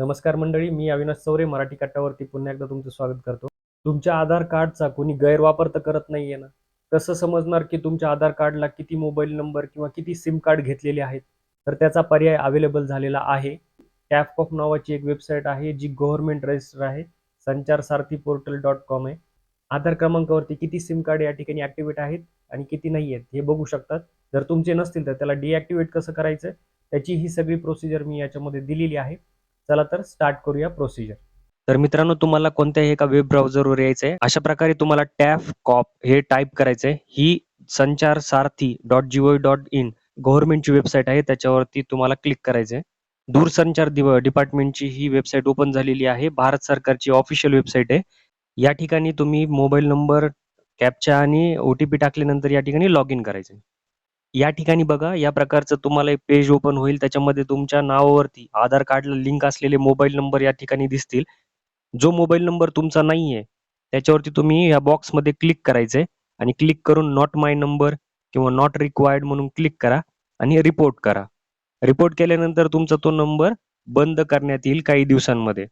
नमस्कार मंडळी मी अविनाश चौरे मराठी कट्टावरती पुन्हा एकदा तुमचं स्वागत करतो. तुमच्या आधार कार्डचा कोणी गैरवापर तर करत नाहीये ना? कसं समजणार की तुमच्या आधार कार्डला किती मोबाईल नंबर किंवा किती सिम कार्ड घेतलेले आहेत? तर त्याचा पर्याय अवेलेबल झालेला आहे. टॅपकॉप नावाची एक वेबसाईट आहे जी गव्हर्नमेंट रजिस्टर आहे. संचार सारथी पोर्टल डॉट कॉम आहे. आधार क्रमांकावरती किती सिम कार्ड या ठिकाणी ऍक्टिव्हेट आहेत आणि किती नाही आहेत हे बघू शकतात. जर तुमचे नसतील तर त्याला डिॲक्टिवेट कसं करायचं? त्याची ही सगळी प्रोसिजर मी याच्यामध्ये दिलेली आहे. चला तर स्टार्ट करूया प्रोसिजर तर मित्रांनो तुम्हाला कोणत्याही एका वेब ब्राउझरवर यायचं आहे अशा प्रकारे तुम्हाला टॅफ कॉप हे टाईप करायचं आहे ही Sanchar Sarathi dot gov dot in गव्हर्नमेंटची website आहे त्याच्यावरती तुम्हाला क्लिक करायचं आहे दूरसंचार दिव डिपार्टमेंटची ही वेबसाईट ओपन झालेली आहे. भारत सरकारची ऑफिशियल वेबसाईट आहे. या ठिकाणी तुम्ही मोबाईल नंबर कॅपचा आणि ओ टी पी टाकल्यानंतर या ठिकाणी लॉग इन करायचं या ठिकाणी बघा या प्रकारचं तुम्हाला एक पेज ओपन होईल. त्याच्यामध्ये तुमच्या नावावरती आधार कार्डला लिंक असलेले मोबाईल नंबर या ठिकाणी दिसतील. जो मोबाईल नंबर तुमचा नाहीये त्याच्यावरती तुम्ही या बॉक्समध्ये क्लिक करायचंय आणि क्लिक करून नॉट माय नंबर किंवा नॉट रिक्वायर्ड म्हणून क्लिक करा आणि रिपोर्ट करा. रिपोर्ट केल्यानंतर तुमचा तो नंबर बंद करण्यात येईल काही दिवसांमध्ये.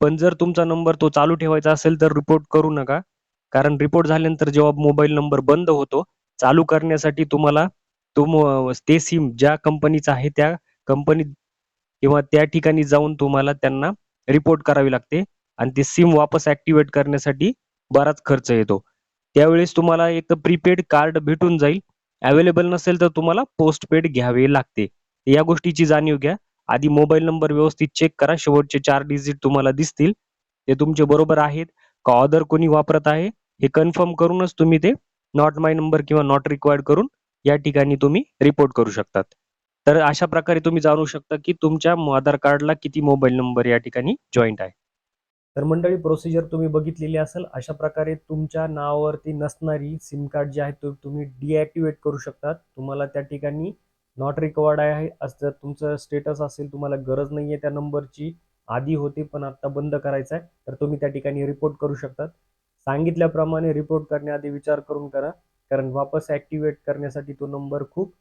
पण जर तुमचा नंबर तो चालू ठेवायचा असेल तर रिपोर्ट करू नका. कारण रिपोर्ट झाल्यानंतर जेव्हा मोबाईल नंबर बंद होतो चालू करण्यासाठी तुम्हाला तो ते सिम ज्या कंपनीचा आहे त्या कंपनीत किंवा त्या ठिकाणी जाऊन तुम्हाला त्यांना रिपोर्ट करावी लागते. आणि ते सिम वापस ऍक्टिव्हेट करण्यासाठी बराच खर्च येतो. त्यावेळेस तुम्हाला एक प्रीपेड कार्ड भेटून जाईल. अवेलेबल नसेल तर तुम्हाला पोस्टपेड घ्यावे लागते. या गोष्टीची जाणीव घ्या. आधी मोबाईल नंबर व्यवस्थित चेक करा. शेवटचे चार डिजिट तुम्हाला दिसतील. ते तुमचे बरोबर आहेत. का ऑदर कोणी वापरत आहे हे कन्फर्म करूनच तुम्ही ते नॉट माय नंबर किंवा नॉट रिक्वायर्ड करून या ठिकाणी तुम्ही रिपोर्ट करू शकतात. तर अशा प्रकारे तुम्ही जाणू शकता की तुमच्या आधार कार्डला किती मोबाईल नंबर या ठिकाणी जॉईंट आहे. तर मंडळी प्रोसिजर तुम्ही बघितलेली असेल अशा प्रकारे तुमच्या नावावरती नसणारी सिम कार्ड जी आहे तो तुम्ही डिॲक्टिवेट करू शकतात. तुम्हाला त्या ठिकाणी नॉट रिकवर्ड आहे. असं जर तुमचं स्टेटस असेल तुम्हाला गरज नाहीये त्या नंबरची आधी होती पण आता बंद करायचं आहे. तर तुम्ही त्या ठिकाणी रिपोर्ट करू शकतात. सांगितल्याप्रमाणे रिपोर्ट करण्याआधी विचार करून करा. कारण वापस ऍक्टिव्हेट करण्यासाठी तो नंबर खूप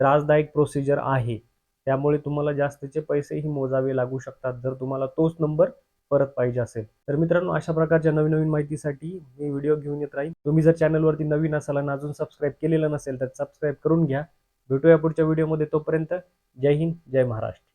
त्रासदायक प्रोसिजर आहे. त्यामुळे तुम्हाला जास्तीचे पैसेही मोजावे लागू शकतात जर तुम्हाला तोच नंबर परत पाहिजे असेल. तर मित्रांनो अशा प्रकारच्या नवीन नवीन माहितीसाठी मी व्हिडिओ घेऊन येत राहीन. तुम्ही जर चॅनलवरती नवीन असाल आणि अजून सबस्क्राईब केलेलं नसेल तर सबस्क्राईब करून घ्या. भेटूया पुढच्या व्हिडिओमध्ये तोपर्यंत. जय हिंद जय महाराष्ट्र.